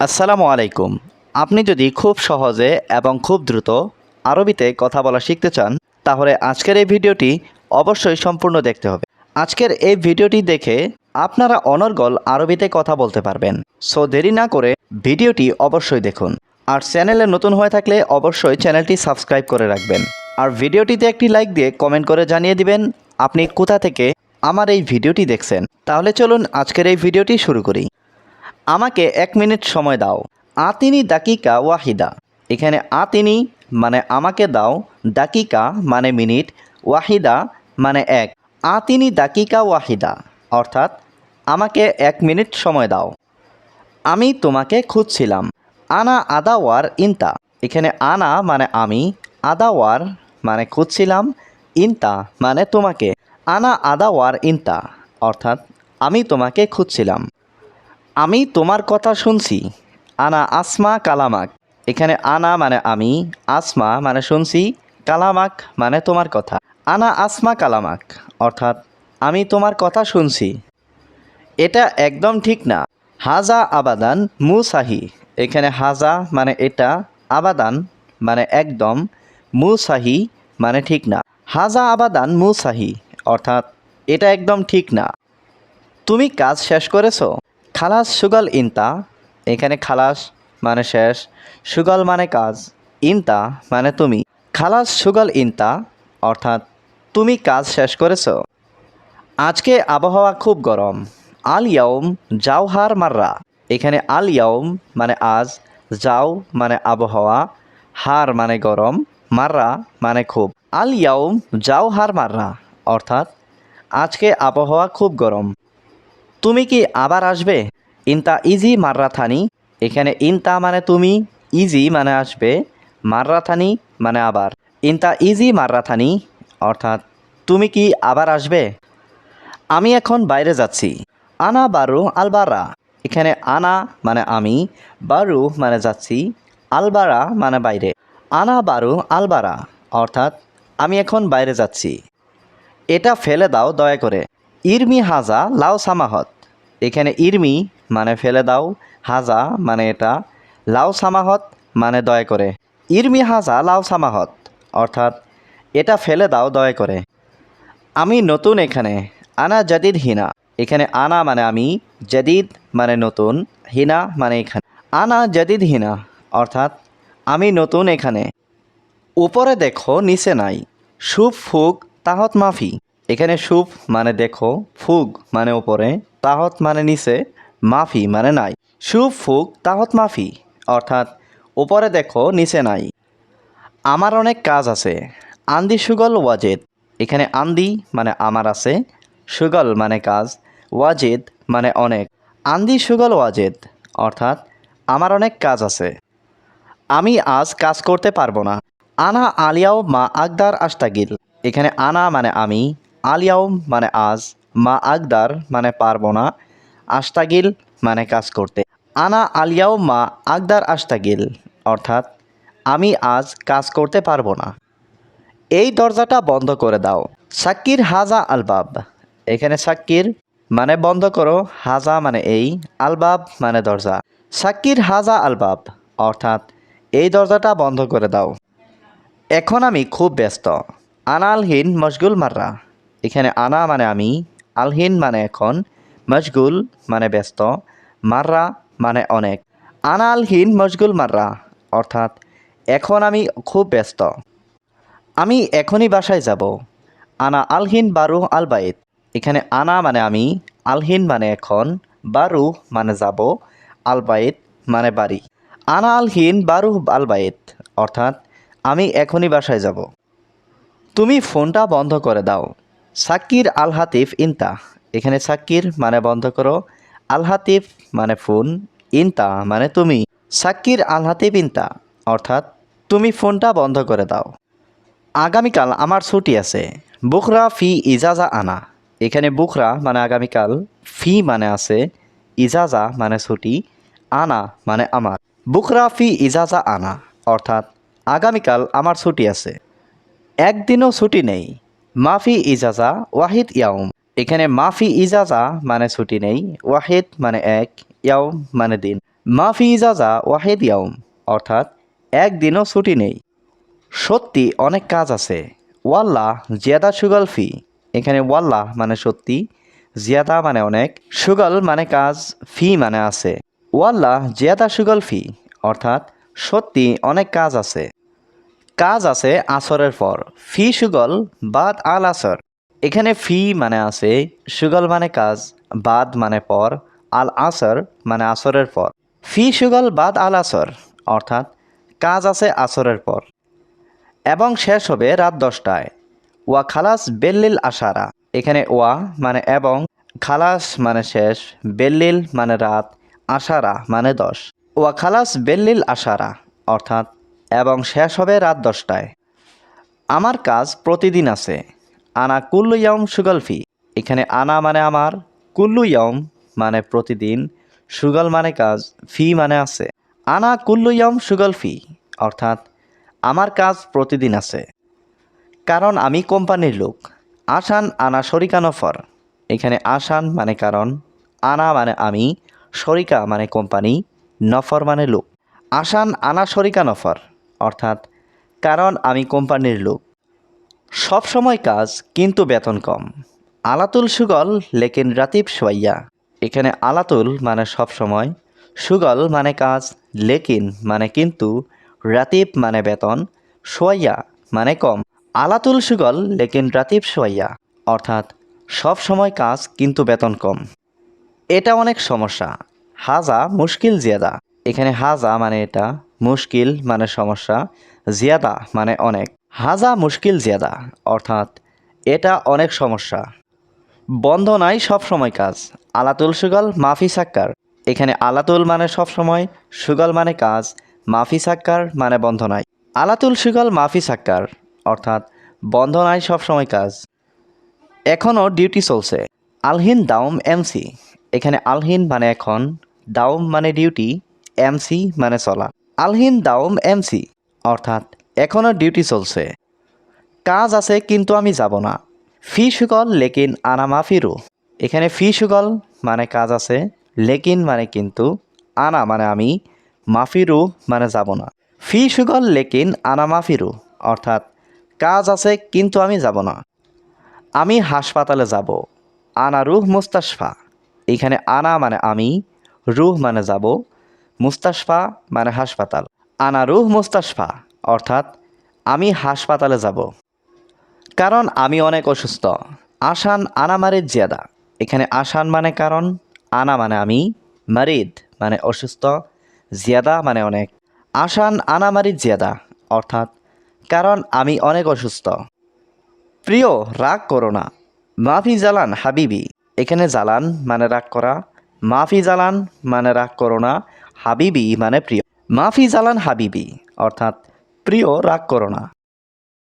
আসসালামু আলাইকুম। আপনি যদি খুব সহজে এবং খুব দ্রুত আরবিতে কথা বলা শিখতে চান, তাহলে আজকের এই ভিডিওটি অবশ্যই সম্পূর্ণ দেখতে হবে। আজকের এই ভিডিওটি দেখে আপনারা অনর্গল আরবিতে কথা বলতে পারবেন। সো দেরি না করে ভিডিওটি অবশ্যই দেখুন। আর চ্যানেলে নতুন হয়ে থাকলে অবশ্যই চ্যানেলটি সাবস্ক্রাইব করে রাখবেন। আর ভিডিওটিতে একটি লাইক দিয়ে কমেন্ট করে জানিয়ে দিবেন, আপনি কোথা থেকে আমার এই ভিডিওটি দেখছেন। তাহলে চলুন আজকের এই ভিডিওটি শুরু করি। আমাকে এক মিনিট সময় দাও। আতিনি দাকিকা ওয়াহিদা। এখানে আতিনি মানে আমাকে দাও, দাকিকা মানে মিনিট, ওয়াহিদা মানে এক। আতিনি দাকিকা ওয়াহিদা, অর্থাৎ আমাকে এক মিনিট সময় দাও। আমি তোমাকে খুঁজছিলাম। আনা আদাওয়ার ইনতা। এখানে আনা মানে আমি, আদাওয়ার মানে খুঁজছিলাম, ইনতা মানে তোমাকে। আনা আদাওয়ার ইনতা, অর্থাৎ আমি তোমাকে খুঁজছিলাম। আমি তোমার কথা শুনছি। আনা আসমা কালামাক। এখানে আনা মানে আমি, আসমা মানে শুনছি, কালামাক মানে তোমার কথা। আনা আসমা কালামাক, অর্থাৎ আমি তোমার কথা শুনছি। এটা একদম ঠিক না। হাজা আবাদান মুসাহি। এখানে হাজা মানে এটা, আবাদান মানে একদম, মুসাহি মানে ঠিক না। হাজা আবাদান মুসাহি, অর্থাৎ এটা একদম ঠিক না। তুমি কাজ শেষ করেছ। খালাস সুগল ইনতা, এখানে খালাস মানে শেষ, সুগল মানে কাজ, ইনতা মানে তুমি। খালাস সুগল ইনতা, অর্থাৎ তুমি কাজ শেষ করেছ। আজকে আবহাওয়া খুব গরম। আল ইয়াউম জাওহার মাররা। এখানে আল ইয়াউম মানে আজ, যাও মানে আবহাওয়া, হার মানে গরম, মাররা মানে খুব। আল ইয়াউম জাওহার মাররা, অর্থাৎ আজকে আবহাওয়া খুব গরম। তুমি কি আবার আসবে? ইনতা ইজি মাররাথানি, এখানে ইনতা মানে তুমি, ইজি মানে আসবে, মাররাথানি মানে আবার। ইনতা ইজি মাররাথানি, অর্থাৎ তুমি কি আবার আসবে? আমি এখন বাইরে যাচ্ছি। আনা বারু আলবারা, এখানে আনা মানে আমি, বারু মানে যাচ্ছি, আলবারা মানে বাইরে। আনা বারু আলবারা, অর্থাৎ আমি এখন বাইরে যাচ্ছি। এটা ফেলে দাও দয়া করে। ইরমি হাজা লাও সামাহত। এখানে ইরমি মানে ফেলে দাও, হাজা মানে এটা, লাও সামাহত মানে দয়া করে। ইরমি হাজা লাও সামাহত, অর্থাৎ এটা ফেলে দাও, দয়া করে। আমি নতুন এখানে, আনা জাদিদ হিনা। এখানে আনা মানে আমি, জাদিদ মানে নতুন, হিনা মানে এখানে। আনা জাদিদ হিনা, অর্থাৎ আমি নতুন এখানে। উপরে দেখো, নিচে নাই। সুপ ফুক, তাহত মাফি। এখানে সুপ মানে দেখো, ফুগ মানে উপরে, তাহত মানে নিচে, মাফি মানে নাই। সুপ ফুগ, তাহত, মাফি, অর্থাৎ উপরে দেখো, নিচে নাই। আমার অনেক কাজ আছে। আন্দি, সুগল, ওয়াজেদ। এখানে আন্দি মানে আমার আছে, সুগল মানে কাজ, ওয়াজেদ মানে অনেক। আন্দি, সুগল, ওয়াজেদ, অর্থাৎ আমার অনেক কাজ আছে। আমি আজ কাজ করতে পারব না। আনা, আলিয়াও মা আকদার আস্তাগিল এখানে আনা মানে আমি আলিয়াও মানে আজ, মা আকদার মানে পারব না আস্তাগিল মানে কাজ করতে। আনা আলিয়াও মা আকদার আস্তাগিল অর্থাৎ আমি আজ কাজ করতে পারব না। এই দরজাটা বন্ধ করে দাও। সাক্কির হাজা আলবাব। এখানে সাক্কির মানে বন্ধ করো, হাজা মানে এই, আলবাব মানে দরজা। সাক্কির হাজা আলবাব, অর্থাৎ এই দরজাটা বন্ধ করে দাও। এখন আমি খুব ব্যস্ত। আনালহীন মশগুল মাররা। এখানে আনা মানে আমি, আলহীন মানে এখন মশগুল মানে ব্যস্ত, মাররা মানে অনেক। আনা আলহীন মশগুল মাররা, অর্থাৎ এখন আমি খুব ব্যস্ত। আমি এখনই বাসায় যাব। আনা আলহিন বারু আলবাইত এখানে আনা মানে আমি, আলহিন মানে এখন বারু মানে যাব আলবাইত মানে বাড়ি। আনা আলহিন বারু আলবাইত অর্থাৎ আমি এখনই বাসায় যাব। তুমি ফোনটা বন্ধ করে দাও। সাক্কির আল হাতিফ ইনতা। এখানে সাকির মানে বন্ধ করো, আল হাতিফ মানে ফোন, ইনতা মানে তুমি। সাক্কির আল হাতিফ ইনতা, অর্থাৎ তুমি ফোনটা বন্ধ করে দাও। আগামীকাল আমার ছুটি আছে, বুখরা ফি ইজাজা আনা। এখানে বুখরা মানে আগামীকাল, ফি মানে আছে, ইজাজা মানে ছুটি, আনা মানে আমার। বুখরা ফি ইজাজা আনা, অর্থাৎ আগামীকাল আমার ছুটি আছে। একদিনও ছুটি নেই মাফি ইজাজা, ওয়াহিদ ইয়াউম। এখানে মাফি ইজাজা মানে ছুটি নেই, ওয়াহিদ মানে এক, ইয়াউম মানে দিন। মাফি ইজাজা, ওয়াহেদ ইয়াউম, অর্থাৎ একদিনও ছুটি নেই। সত্যি অনেক কাজ আছে। ওয়াল্লাহ, জিয়াদা, সুগল, ফি। এখানে ওয়াল্লাহ মানে সত্যি, জিয়াদা মানে অনেক, সুগল মানে কাজ, ফি মানে আছে। ওয়াল্লাহ, জিয়াদা, সুগল, ফি, অর্থাৎ সত্যি অনেক কাজ আছে। কাজ আছে আসরের পর। ফি সুগল, বাদ আল আসর। এখানে ফি মানে আছে, সুগল মানে কাজ, বাদ মানে পর, আল আসর মানে আসরের পর। ফি সুগল, বাদ আল আসর, অর্থাৎ কাজ আছে আসরের পর। এবং শেষ হবে রাত দশটায়। ওয়া খালাস বেল্লিল আশারা। এখানে ওয়া মানে এবং, খালাস মানে শেষ, বেল্লিল মানে রাত, আশারা মানে দশ। ওয়া খালাস বেল্লিল আশারা, অর্থাৎ এবং শেষ হবে রাত দশটায়। আমার কাজ প্রতিদিন আছে। আনা কুল্লু ইয়ম সুগলফি। এখানে আনা মানে আমার, কুল্লু ইয়ম মানে প্রতিদিন, সুগল মানে কাজ, ফি মানে আছে। আনা কুল্লু ইয়ম সুগলফি, অর্থাৎ আমার কাজ প্রতিদিন আছে। কারণ আমি কোম্পানির লোক। আসান আনা শরিকা নফর। এখানে আসান মানে কারণ, আনা মানে আমি, শরিকা মানে কোম্পানি, নফর মানে লোক। আসান আনা শরিকা নফর। অর্থাৎ কারণ আমি কোম্পানির লোক। সব সময় কাজ, কিন্তু বেতন কম। আলাতুল সুগল, লেকিন রাতিব সোয়াইয়া। এখানে আলাতুল মানে সব সময়, সুগল মানে কাজ, লেকিন মানে কিন্তু, রাতিব মানে বেতন, সোয়াইয়া মানে কম। আলাতুল সুগল, লেকিন রাতিব সোয়াইয়া। অর্থাৎ সব সময় কাজ, কিন্তু বেতন কম। এটা অনেক সমস্যা। হাজা মুশকিল জিয়াদা। এখানে হাজা মানে এটা মুশকিল মানে সমস্যা, জিয়াদা মানে অনেক। হাজা মুশকিল জিয়াদা, অর্থাৎ এটা অনেক সমস্যা। বন্ধ নাই সব সময় কাজ, আলাতুল সুগল মাফি সাক্কার। এখানে আলাতুল মানে সব সময় সুগল মানে কাজ, মাফি সাক্কার মানে বন্ধ নাই। আলাতুল সুগল মাফি সাক্কার, অর্থাৎ বন্ধ নাই সব সময় কাজ। এখনও ডিউটি চলছে, আলহিন দাউম এমসি। এখানে আলহিন মানে এখন, দাউম মানে ডিউটি, এমসি মানে চলা। আলহিন দাউম এমসি, অর্থাৎ এখনও ডিউটি চলছে। কাজ আছে, কিন্তু আমি যাব না। ফি সুগল, লেকিন আনা মাফিরু এখানে ফি সুগল মানে কাজ আছে, লেকিন মানে কিন্তু আনা মানে আমি মাফিরু মানে যাব না। ফি সুগল, লেকিন আনা মাফিরু অর্থাৎ কাজ আছে, কিন্তু আমি যাব না। আমি হাসপাতালে যাব। আনা রুহ মুস্তাশফা। এখানে আনা মানে আমি, রুহ মানে যাব। মুস্তাশফা মানে হাসপাতাল। আনা রুহ মুস্তাশফা, অর্থাৎ আমি হাসপাতালে যাব। কারণ আমি অনেক অসুস্থ। আসান আনা মারিদ জিয়াদা। এখানে আসান মানে কারণ, আনা মানে আমি মারিদ মানে অসুস্থ, জিয়াদা মানে অনেক। আসান আনা মারিদ জিয়াদা, অর্থাৎ কারণ আমি অনেক অসুস্থ। প্রিয়, রাগ করো না। মাফি জালান হাবিবি। এখানে জালান মানে রাগ করা। মাফি জালান মানে রাগ করো না। হাবিবি মানে প্রিয়। মাফি জালান হাবিবি অর্থাৎ প্রিয় রাগ করো না।